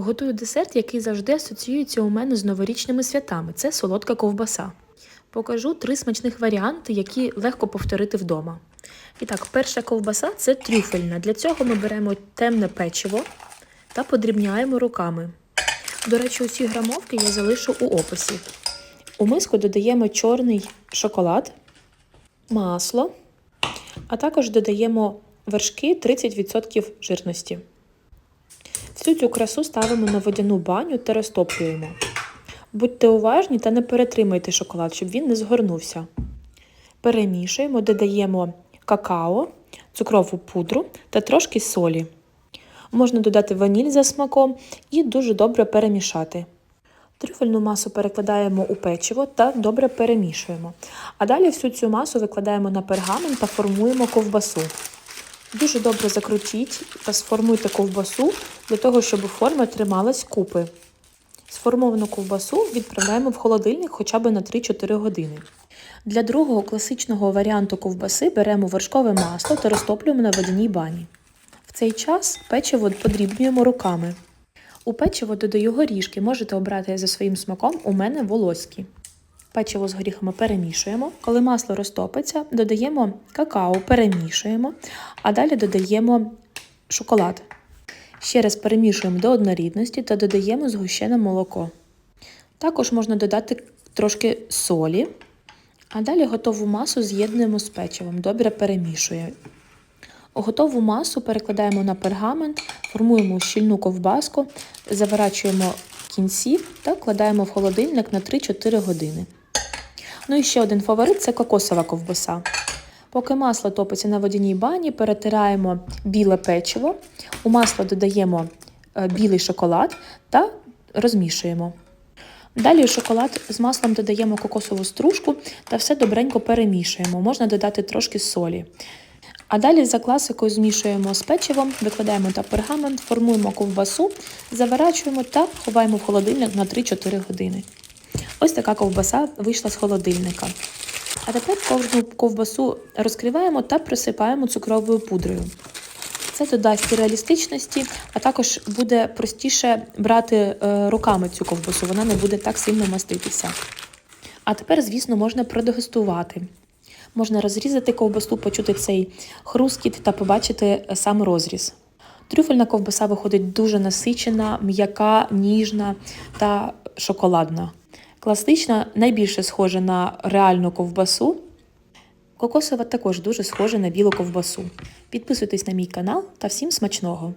Готую десерт, який завжди асоціюється у мене з новорічними святами. Це солодка ковбаса. Покажу три смачних варіанти, які легко повторити вдома. І так, перша ковбаса це трюфельна. Для цього ми беремо темне печиво та подрібняємо руками. До речі, усі грамовки я залишу у описі. У миску додаємо чорний шоколад, масло, а також додаємо вершки 30% жирності. Всю цю красу ставимо на водяну баню та розтоплюємо. Будьте уважні та не перетримайте шоколад, щоб він не згорнувся. Перемішуємо, додаємо какао, цукрову пудру та трошки солі. Можна додати ваніль за смаком і дуже добре перемішати. Трюфельну масу перекладаємо у печиво та добре перемішуємо. А далі всю цю масу викладаємо на пергамент та формуємо ковбасу. Дуже добре закрутіть та сформуйте ковбасу для того, щоб форма трималась купи. Сформовану ковбасу відправляємо в холодильник хоча б на 3-4 години. Для другого класичного варіанту ковбаси беремо вершкове масло та розтоплюємо на водяній бані. В цей час печиво подрібнюємо руками. У печиво додаю горішки, можете обрати за своїм смаком, у мене волоські. Печиво з горіхами перемішуємо. Коли масло розтопиться, додаємо какао, перемішуємо, а далі додаємо шоколад. Ще раз перемішуємо до однорідності та додаємо згущене молоко. Також можна додати трошки солі, а далі готову масу з'єднуємо з печивом, добре перемішуємо. Готову масу перекладаємо на пергамент, формуємо щільну ковбаску, заворачуємо кінці та вкладаємо в холодильник на 3-4 години. Ну і ще один фаворит це кокосова ковбаса. Поки масло топиться на водяній бані, перетираємо біле печиво, у масло додаємо е, білий шоколад та розмішуємо. Далі в шоколад з маслом додаємо кокосову стружку та все добренько перемішуємо. Можна додати трошки солі. А далі за класикою змішуємо з печивом, викладаємо та пергамент, формуємо ковбасу, заворачуємо та ховаємо в холодильник на 3-4 години. Ось така ковбаса вийшла з холодильника. А тепер кожну ковбасу розкриваємо та присипаємо цукровою пудрою. Це додасть реалістичності, а також буде простіше брати е, руками цю ковбасу, вона не буде так сильно маститися. А тепер, звісно, можна продегустувати. Можна розрізати ковбасу, почути цей хрускіт та побачити сам розріз. Трюфельна ковбаса виходить дуже насичена, м'яка, ніжна та шоколадна. Класична найбільше схожа на реальну ковбасу. Кокосова також дуже схожа на білу ковбасу. Підписуйтесь на мій канал та всім смачного!